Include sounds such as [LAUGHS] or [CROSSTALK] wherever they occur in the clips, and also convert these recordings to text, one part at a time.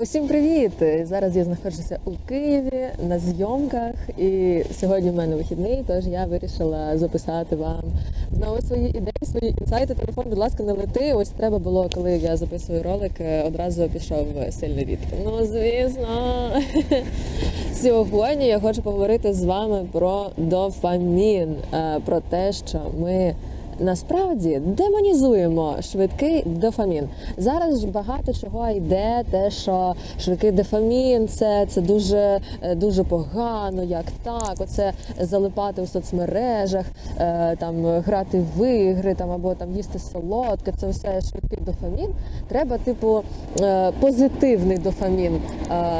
Усім привіт! Зараз я знаходжуся у Києві на зйомках, і сьогодні в мене вихідний, тож я вирішила записати вам знову свої ідеї, свої інсайти. Телефон, будь ласка, не лети. Ось треба було, коли я записую ролик, е, одразу пішов сильний вітер. Ну, звісно. [LAUGHS] Сьогодні я хочу поговорити з вами про дофамін, е, про те, що ми. Насправді демонізуємо швидкий дофамін. Зараз ж багато чого йде, те, що швидкий дофамін це, це дуже, е, дуже погано, як так. Оце залипати у соцмережах, е, там грати в ігри, там або там їсти солодке. Це все швидкий дофамін. Треба, типу, е, позитивний дофамін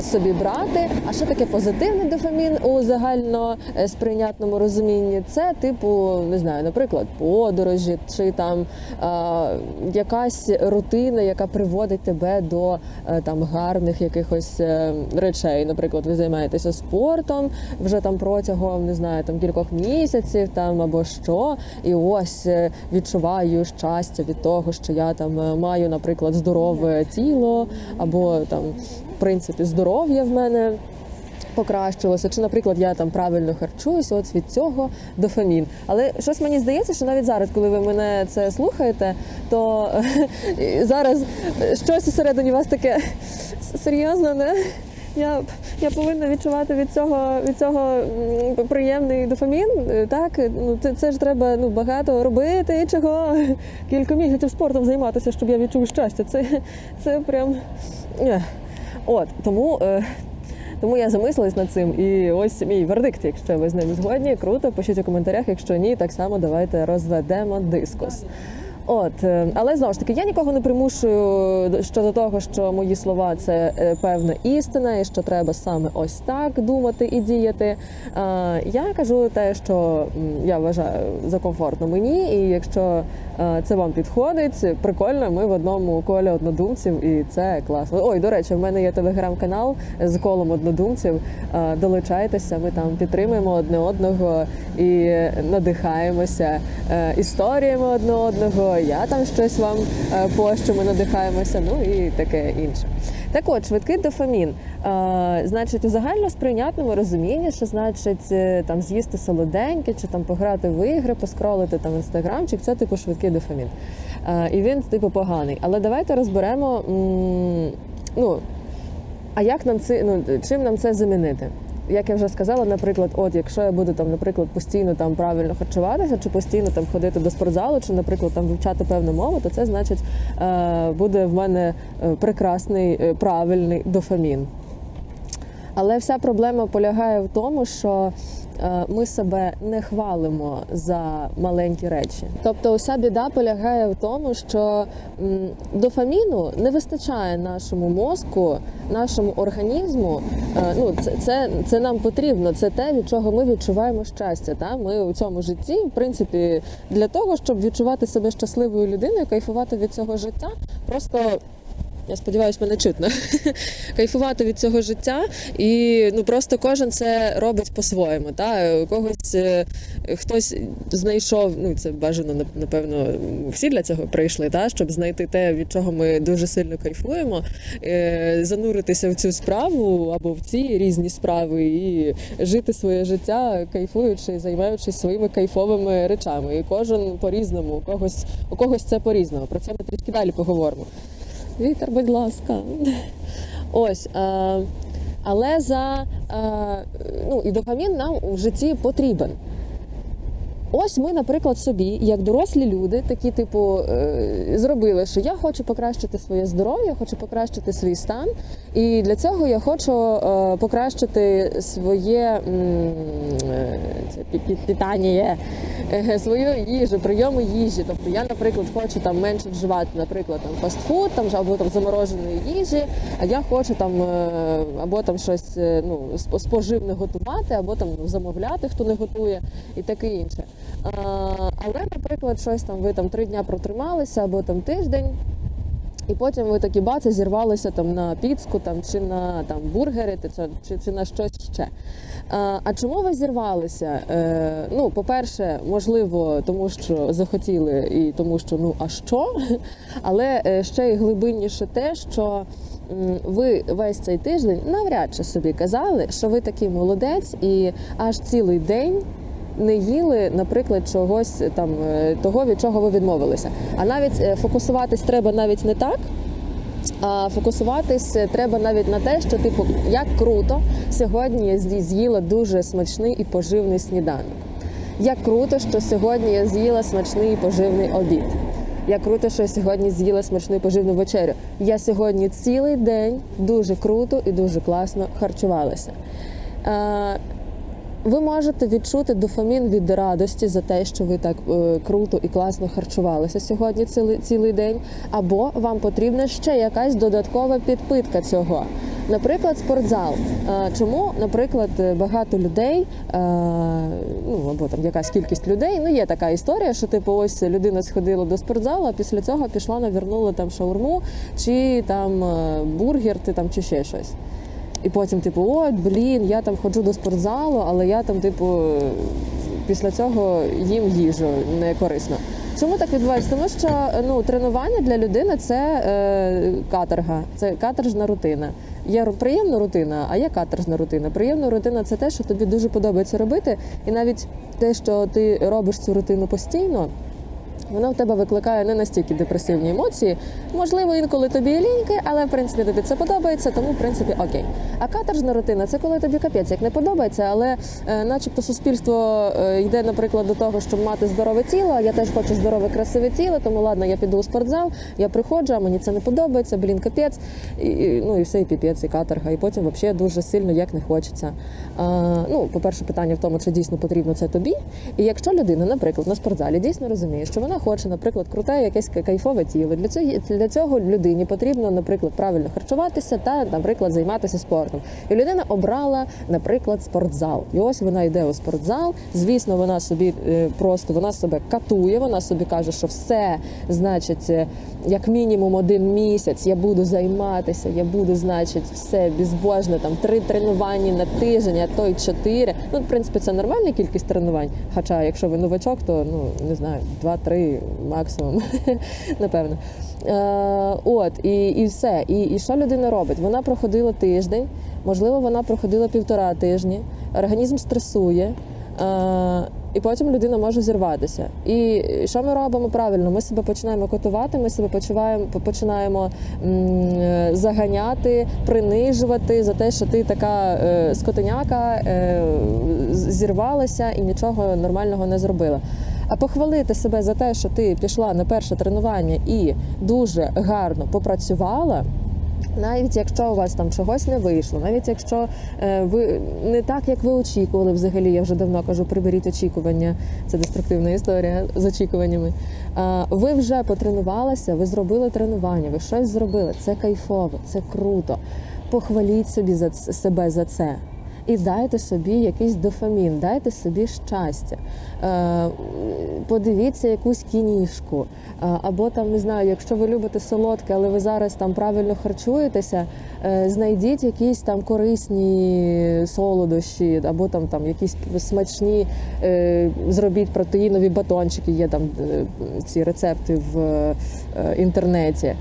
собі брати. А що таке позитивний дофамін у загально сприйнятному розумінні? Це, типу, не знаю, наприклад, подорожі, чи там е, якась рутина, яка приводить тебе до е, там гарних якихось е, речей. Наприклад, ви займаєтеся спортом вже там протягом не знаю, там кількох місяців, там або що, і ось відчуваю щастя від того, що я там маю, наприклад, здорове тіло, або там в принципі здоров'я в мене покращилося, чи, наприклад, я там правильно харчуюся, от від цього дофамін. Але щось мені здається, що навіть зараз, коли ви мене це слухаєте, то зараз щось усередині вас таке серйозно, не? Я, я повинна відчувати від цього від цього приємний дофамін. е, Так, ну це, це ж треба ну багато робити. Чого кілька місяців спортом займатися, щоб я відчув щастя. Це, це прям. От тому. Тому я замислилась над цим, і ось мій вердикт. Якщо ви з ним згодні, круто, пишіть у коментарях. Якщо ні, так само давайте розведемо дискус. От, е, але знову ж таки, я нікого не примушую щодо того, що мої слова це е, певна істина, і що треба саме ось так думати і діяти. Е, Я кажу те, що я вважаю за комфортно мені, і якщо це вам підходить, прикольно, ми в одному колі однодумців, і це класно. Ой, до речі, в мене є телеграм-канал з колом однодумців. Е, Долучайтеся, ми там підтримуємо одне одного і надихаємося е, історіями одне одного. Я там щось вам е, пощу, ми надихаємося, ну і таке інше. Так от, швидкий дофамін. Е, значить, у загально сприйнятному розумінні, що значить е, там з'їсти солоденьке, чи там пограти в ігри, поскролити там інстаграмчик, це типу швидкий дофамін. Е, і він типу поганий. Але давайте розберемо. ну, а як нам це ну чим нам це замінити? Як я вже сказала, наприклад, от якщо я буду там, наприклад, постійно там правильно харчуватися, чи постійно там ходити до спортзалу, чи, наприклад, там вивчати певну мову, то це значить буде в мене прекрасний правильний дофамін. Але вся проблема полягає в тому, що е, ми себе не хвалимо за маленькі речі. Тобто, уся біда полягає в тому, що дофаміну не вистачає нашому мозку, нашому організму. Е, Ну, це, це, це нам потрібно. Це те, від чого ми відчуваємо щастя. Та ми у цьому житті, в принципі, для того, щоб відчувати себе щасливою людиною, кайфувати від цього життя, просто. Я сподіваюся, мене чутно. [LAUGHS] Кайфувати від цього життя, і ну просто кожен це робить по-своєму. Та когось е, хтось знайшов. Ну це бажано нап- напевно. Всі для цього прийшли, та щоб знайти те, від чого ми дуже сильно кайфуємо, е, зануритися в цю справу або в ці різні справи і жити своє життя, кайфуючи, займаючись своїми кайфовими речами. І кожен по-різному, у когось у когось це по-різному. Про це ми трішки далі поговоримо. Вітер, будь ласка. Ось. Е, але за е, ну, і дофамін нам в житті потрібен. Ось ми, наприклад, собі, як дорослі люди, такі, типу, е, зробили, що я хочу покращити своє здоров'я, хочу покращити свій стан. І для цього я хочу е, покращити своє е, це питання, свою їжу, прийоми їжі. Тобто я, наприклад, хочу там менше вживати, наприклад, там фастфуд там, або там замороженої їжі, а я хочу там або там щось ну, споживне готувати, або там замовляти, хто не готує, і таке інше. А, але, наприклад, щось там ви там три дня протрималися або там тиждень. І потім ви такі баці зірвалися там на піцку там, чи на там, бургери, чи, чи, на щось ще. А, а чому ви зірвалися? Е, ну, по-перше, можливо, тому що захотіли і тому, що ну а що? [LAUGHS] Але е, ще й глибинніше те, що ви весь цей тиждень навряд чи собі казали, що ви такий молодець, і аж цілий день не їли, наприклад, чогось там е, того, від чого ви відмовилися. А навіть е, фокусуватись треба навіть не так. А фокусуватись треба навіть на те, що типу, як круто сьогодні я з'їла дуже смачний і поживний сніданок. Як круто, що сьогодні я з'їла смачний і поживний обід. Як круто, що я сьогодні з'їла смачну і поживну вечерю. Я сьогодні цілий день дуже круто і дуже класно харчувалася. Ви можете відчути дофамін від радості за те, що ви так е, круто і класно харчувалися сьогодні цілий, цілий день, або вам потрібна ще якась додаткова підпитка цього. Наприклад, спортзал. Е, Чому, наприклад, багато людей, е, ну або там якась кількість людей, ну є така історія, що типу ось людина сходила до спортзалу, а після цього пішла навернула там шаурму чи там бургер, ти там чи ще щось. І потім, типу, ой, блін, я там ходжу до спортзалу, але я там, типу, після цього їм їжу не корисно. Чому так відбувається? Тому що ну, тренування для людини це е, каторга, це каторжна рутина. Є приємна рутина, а є каторжна рутина. Приємна рутина це те, що тобі дуже подобається робити, і навіть те, що ти робиш цю рутину постійно, вона в тебе викликає не настільки депресивні емоції. Можливо, інколи тобі і ліньки, але в принципі тобі це подобається, тому в принципі окей. А каторжна рутина це коли тобі капець як не подобається, але е, начебто суспільство е, йде, наприклад, до того, щоб мати здорове тіло. Я теж хочу здорове, красиве тіло, тому ладно, я піду у спортзал, я приходжу, а мені це не подобається, блін, капець. І, ну і все, і піпець, і каторга. І потім взагалі дуже сильно як не хочеться. А, ну, по-перше, питання в тому, чи дійсно потрібно це тобі. І якщо людина, наприклад, на спортзалі дійсно розуміє, що вона хоче, наприклад, круте якесь кайфове тіло. Для цього для цього людині потрібно, наприклад, правильно харчуватися та, наприклад, займатися спортом. І людина обрала, наприклад, спортзал. І ось вона йде у спортзал. Звісно, вона собі е, просто вона себе катує. Вона собі каже, що все, значить, е, як мінімум один місяць я буду займатися, я буду, значить, все безбожно, там три тренування на тиждень, а то й чотири. Ну, в принципі, це нормальна кількість тренувань. Хоча, якщо ви новачок, то ну не знаю, два-три максимум, [LAUGHS] напевно. Е, от, і, і все. І, і що людина робить? Вона проходила тиждень, можливо, вона проходила півтора тижні, організм стресує. Е, і потім людина може зірватися. І що ми робимо правильно? Ми себе починаємо котувати, ми себе почуваємо, починаємо е, заганяти, принижувати за те, що ти така скотиняка, е, зірвалася і нічого нормального не зробила. А похвалити себе за те, що ти пішла на перше тренування і дуже гарно попрацювала. Навіть якщо у вас там чогось не вийшло, навіть якщо е, ви не так, як ви очікували, взагалі я вже давно кажу, приберіть очікування. Це деструктивна історія з очікуваннями. А, ви вже потренувалися, ви зробили тренування, ви щось зробили. Це кайфово, це круто. Похваліть собі за себе за це. І дайте собі якийсь дофамін, дайте собі щастя. Е, подивіться якусь кінішку. Е, або там не знаю, якщо ви любите солодке, але ви зараз там правильно харчуєтеся, е, знайдіть якісь там корисні солодощі, або там, там якісь смачні, зробіть протеїнові батончики, є там ці рецепти в інтернеті.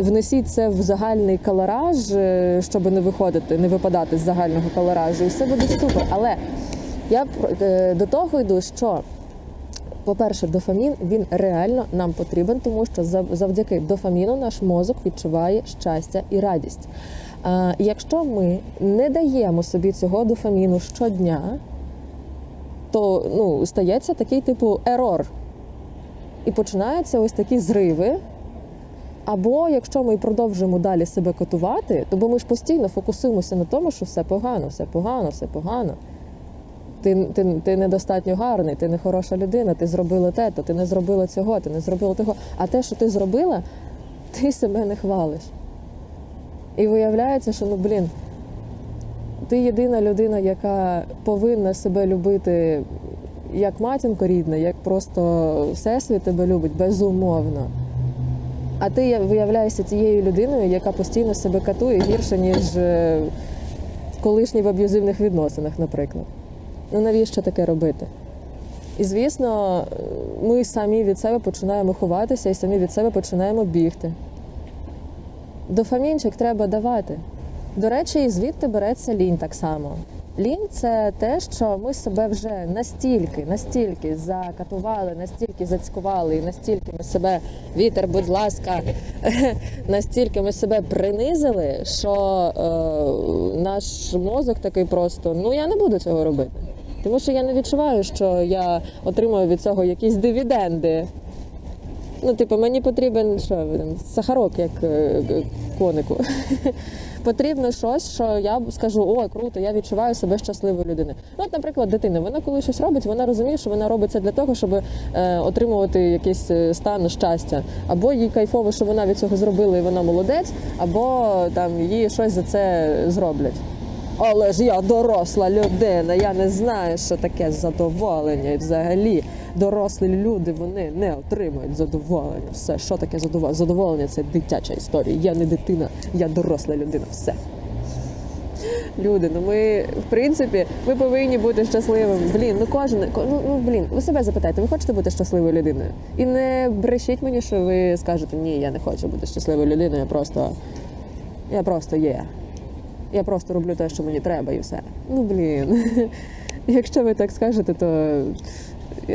Внесіть це в загальний калораж, е, щоб не виходити, не випадати з загального калоражу, і все буде супер. Але я е, до того йду, що по-перше, дофамін він реально нам потрібен, тому що завдяки дофаміну наш мозок відчуває щастя і радість. Якщо ми не даємо собі цього дофаміну щодня, то ну, стається такий типу ерор. І починаються ось такі зриви. Або якщо ми продовжуємо далі себе котувати, то бо ми ж постійно фокусуємося на тому, що все погано, все погано, все погано. Ти, ти, ти недостатньо гарний, ти не хороша людина, ти зробила те, то ти не зробила цього, ти не зробила того. А те, що ти зробила, ти себе не хвалиш. І виявляється, що ну блін, ти єдина людина, яка повинна себе любити як матінко рідна, як просто всесвіт тебе любить безумовно. А ти виявляєшся цією людиною, яка постійно себе катує гірше, ніж е, колишні в аб'юзивних відносинах, наприклад. Ну навіщо таке робити? І звісно, ми самі від себе починаємо ховатися і самі від себе починаємо бігти. дофамінчик треба давати. До речі, і звідти береться лінь так само. Лінь це те, що ми себе вже настільки, настільки закатували, настільки зацькували, і настільки ми себе вітер, будь ласка, [LAUGHS] настільки ми себе принизили, що е, наш мозок такий просто: ну я не буду цього робити. Тому що я не відчуваю, що я отримую від цього якісь дивіденди. Ну, типу, мені потрібен що, сахарок, як е, конику. [LAUGHS] Потрібно щось, що я скажу, о, круто, я відчуваю себе щасливою людиною. Ну, от, наприклад, дитина, вона коли щось робить, вона розуміє, що вона робить це для того, щоб е, отримувати якийсь е, стан щастя. Або їй кайфово, що вона від цього зробила і вона молодець, або там її щось за це зроблять. Але ж я доросла людина, я не знаю, що таке задоволення. І взагалі дорослі люди вони не отримують задоволення. Все, що таке задоволення? Задоволення це дитяча історія. Я не дитина, я доросла людина. Все. Люди, ну ми в принципі ми повинні бути щасливими. Блін, ну кожен ко- ну, ну блін, ви себе запитайте, ви хочете бути щасливою людиною? І не брешіть мені, що ви скажете, ні, я не хочу бути щасливою людиною, я просто я просто є. Я просто роблю те, що мені треба, і все. Ну блін. [LAUGHS] Якщо ви так скажете, то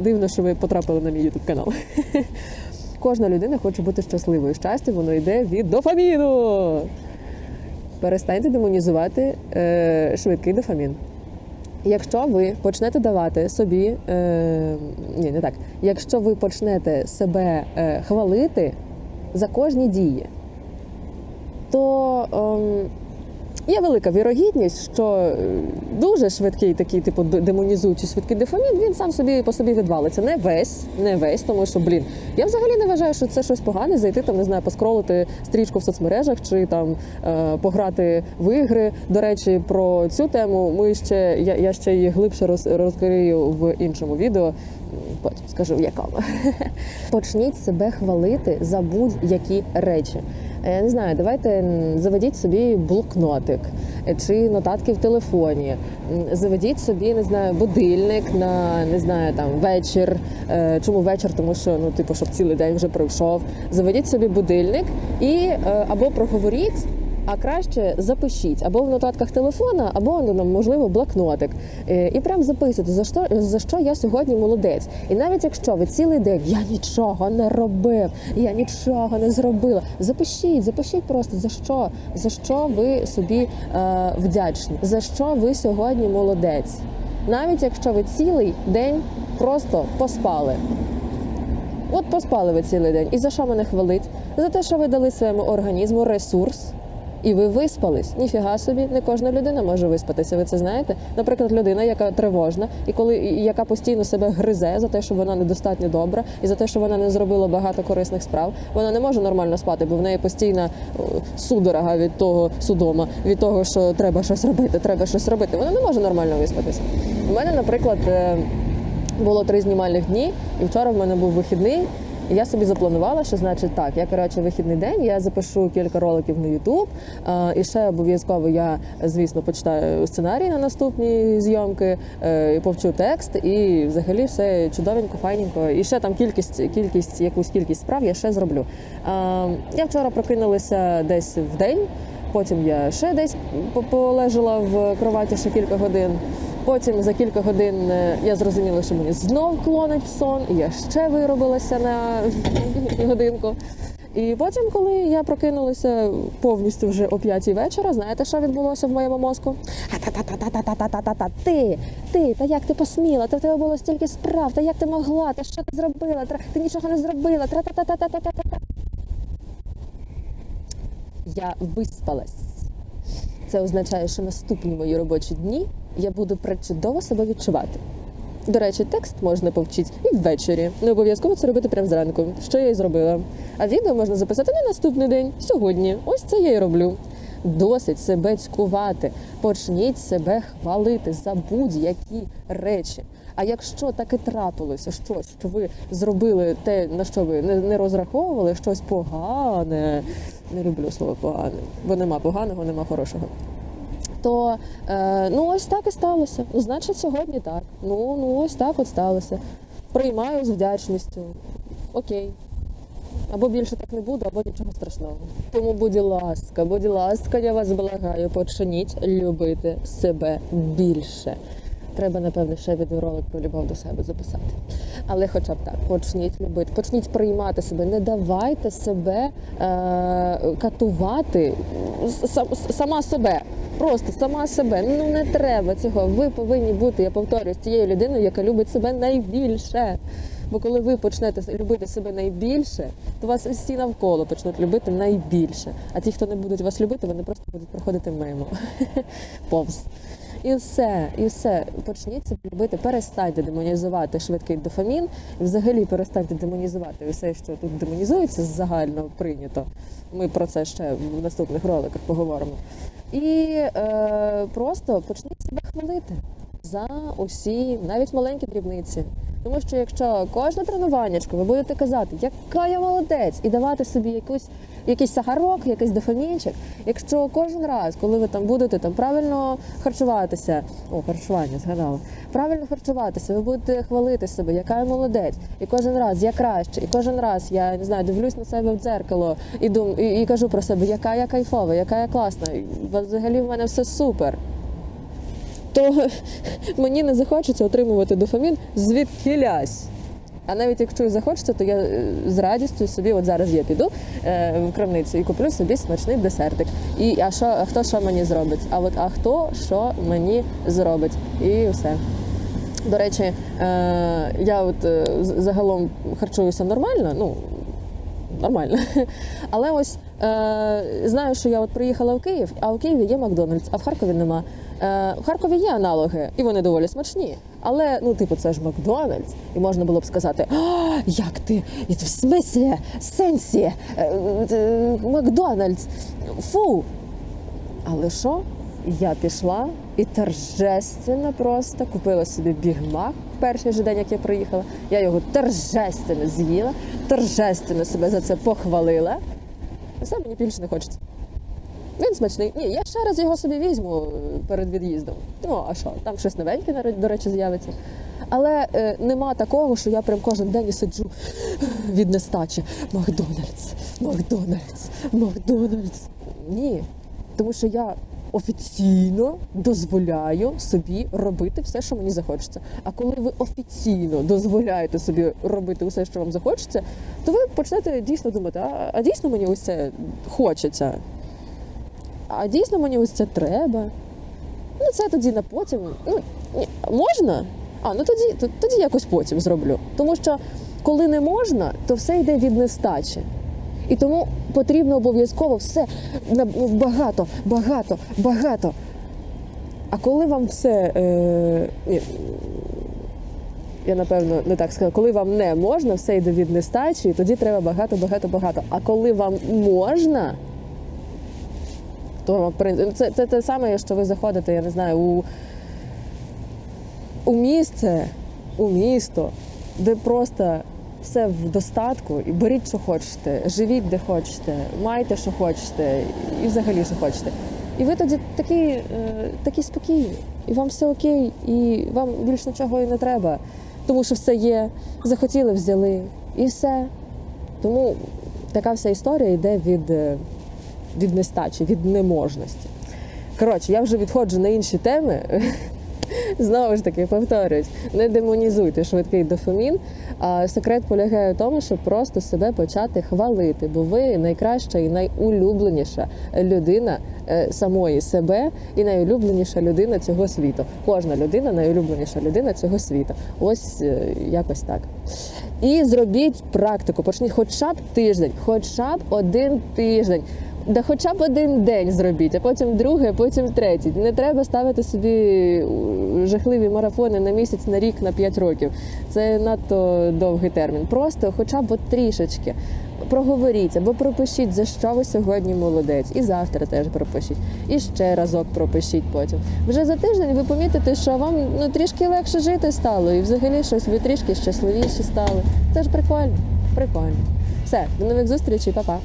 дивно, що ви потрапили на мій ютуб канал. [LAUGHS] Кожна людина хоче бути щасливою. Щастя, воно йде від дофаміну. Перестаньте демонізувати е, швидкий дофамін. Якщо ви почнете давати собі, е, ні, не так. Якщо ви почнете себе е, хвалити за кожні дії, то ем, є велика вірогідність, що е, дуже швидкий такий, типу, демонізуючий швидкий дофамін, він сам собі по собі відвалиться. Не весь, не весь, тому що, блін, я взагалі не вважаю, що це щось погане, зайти там, не знаю, поскролити стрічку в соцмережах чи там е, пограти в ігри. До речі, про цю тему ми ще я, я ще її глибше роз, розкрию в іншому відео. Потім скажу в якому. [LAUGHS] Почніть себе хвалити за будь-які речі. Е, Я не знаю, давайте заведіть собі блокнотик е, чи нотатки в телефоні. Заведіть собі, не знаю, будильник на не знаю там вечір. Е, Чому вечір? Тому що ну, типу, щоб цілий день вже пройшов. Заведіть собі будильник і е, або проговоріть. А краще запишіть або в нотатках телефона, або ну, можливо блокнотик. Е, І прям записуйте, за що, за що я сьогодні молодець. І навіть якщо ви цілий день я нічого не робив, я нічого не зробила. Запишіть, запишіть просто за що, за що ви собі е, вдячні, за що ви сьогодні молодець. Навіть якщо ви цілий день просто поспали. От поспали ви цілий день. І за що мене хвалить? За те, що ви дали своєму організму ресурс. І ви виспались. Ніфіга собі, не кожна людина може виспатися. Ви це знаєте? Наприклад, людина, яка тривожна, і коли і яка постійно себе гризе за те, що вона недостатньо добра, і за те, що вона не зробила багато корисних справ, вона не може нормально спати, бо в неї постійна судорога від того судома, від того, що треба щось робити, треба щось робити. Вона не може нормально виспатися. У мене, наприклад. е, було три знімальних дні, і вчора в мене був вихідний. Я собі запланувала, що значить так, я коротше вихідний день, я запишу кілька роликів на YouTube, а, і ще обов'язково я, звісно, почитаю сценарій на наступні зйомки, е, і повчу текст, і взагалі все чудовенько, файненько. І ще там кількість, кількість, якусь кількість справ я ще зроблю. Я вчора прокинулася десь в день, потім я ще десь по- полежала в кроваті ще кілька годин. Потім за кілька годин е, я зрозуміла, що мені знов клонить в сон, і я ще виробилася на [LAUGHS] годинку. І потім, коли я прокинулася повністю вже о п'ятій вечора, знаєте, що відбулося в моєму мозку? Та-та-та-та-та-та-та-та-та. Ти, ти, та як ти посміла? Та в тебе було стільки справ, та як ти могла? Та що ти зробила? Ти нічого не зробила. Тра-та-та-та-та-та-та. Я виспалась. Це означає, що наступні мої робочі дні я буду причудово себе відчувати. До речі, текст можна повчити і ввечері. Не обов'язково це робити прямо зранку, що я і зробила. А відео можна записати на наступний день, сьогодні. Ось це я і роблю. Досить себе цькувати. Почніть себе хвалити за будь-які речі. А якщо таки трапилося щось, що ви зробили те, на що ви не розраховували, щось погане. Не люблю слово погане, бо нема поганого, нема хорошого то е, ну ось так і сталося. Ну, значить, сьогодні так. Ну, ну ось так от сталося. Приймаю з вдячністю. Окей. Або більше так не буде, або нічого страшного. Тому, будь ласка, будь ласка, я вас благаю, почніть любити себе більше. Треба, напевно, ще відеоролик про любов до себе записати. Але хоча б так, почніть любити, почніть приймати себе, не давайте себе е- катувати сам, сама себе. Просто сама себе. Ну не треба цього. Ви повинні бути, я повторюю, цією людиною, яка любить себе найбільше. Бо коли ви почнете любити себе найбільше, то вас всі навколо почнуть любити найбільше. А ті, хто не будуть вас любити, вони просто будуть проходити мимо. [LAUGHS] Повз. І все, і все. Почніть любити, перестаньте демонізувати швидкий дофамін, і взагалі перестаньте демонізувати все, що тут демонізується загально прийнято. Ми про це ще в наступних роликах поговоримо. І е, просто почніть себе хвалити за усі, навіть маленькі дрібниці. Тому що якщо кожне тренуваннячко ви будете казати, яка я молодець, і давати собі якусь, якийсь сагарок, якийсь дофамінчик, якщо кожен раз, коли ви там будете там правильно харчуватися, о, харчування згадала, правильно харчуватися, ви будете хвалити себе, яка я молодець, і кожен раз я краще, і кожен раз я не знаю, дивлюсь на себе в дзеркало і дум, і, і кажу про себе, яка я кайфова, яка я класна, взагалі в мене все супер то [LAUGHS] мені не захочеться отримувати дофамін звідкілясь. А навіть якщо і захочеться, то я е, з радістю собі, от зараз я піду е, в крамницю і куплю собі смачний десертик. І а що, а хто що мені зробить? А от а хто що мені зробить? І все. До речі, е, я от загалом харчуюся нормально, ну нормально. [LAUGHS] Але ось е, знаю, що я от приїхала в Київ, а в Києві є Макдональдс, а в Харкові нема. Е, в Харкові є аналоги, і вони доволі смачні. Але ну, типу, це ж Макдональдс, і можна було б сказати: а, як ти? В смислі? Сенсі? Е, е, Макдональдс? Фу! Але що? Я пішла і торжественно просто купила собі бігмак перший же день, як я приїхала. Я його торжественно з'їла, торжественно себе за це похвалила. Все мені більше не хочеться. Він смачний. Ні, я ще раз його собі візьму е, перед від'їздом. Ну, а що, там щось новеньке, до речі, з'явиться. Але е, нема такого, що я прям кожен день і сиджу від нестачі. Макдональдс, Макдональдс, Макдональдс. Ні. Тому що я офіційно дозволяю собі робити все, що мені захочеться. А коли ви офіційно дозволяєте собі робити все, що вам захочеться, то ви почнете дійсно думати, а, а дійсно мені ось це хочеться. А дійсно мені ось це треба. Ну, це тоді на потім. Ну, ні, можна? А, ну тоді, тоді якось потім зроблю. Тому що коли не можна, то все йде від нестачі. І тому потрібно обов'язково все багато, багато, багато. А коли вам все. Е, ні, я напевно не так сказала, коли вам не можна, все йде від нестачі, і тоді треба багато, багато, багато. А коли вам можна, то це, це те саме, що ви заходите, я не знаю, у, у місце, у місто, де просто все в достатку, і беріть, що хочете, живіть, де хочете, майте, що хочете, і взагалі, що хочете. І ви тоді такі, е, такі спокійні, і вам все окей, і вам більш нічого і не треба, тому що все є, захотіли, взяли, і все. Тому така вся історія йде від, е, від нестачі, від неможності. Коротше, я вже відходжу на інші теми. Знову ж таки, повторюсь, не демонізуйте швидкий дофамін. А секрет полягає в тому, щоб просто себе почати хвалити, бо ви найкраща і найулюбленіша людина е, самої себе і найулюбленіша людина цього світу. Кожна людина найулюбленіша людина цього світу. Ось е, якось так. І зробіть практику. Почніть хоча б тиждень, хоча б один тиждень. Да хоча б один день зробіть, а потім другий, а потім третій. Не треба ставити собі жахливі марафони на місяць, на рік, на 5 років. Це надто довгий термін. Просто хоча б от трішечки проговоріть або пропишіть, за що ви сьогодні молодець. І завтра теж пропишіть. І ще разок пропишіть потім. Вже за тиждень ви помітите, що вам ну, трішки легше жити стало, і взагалі щось ви трішки щасливіші стали. Це ж прикольно. Прикольно. Все, до нових зустрічей, па-па.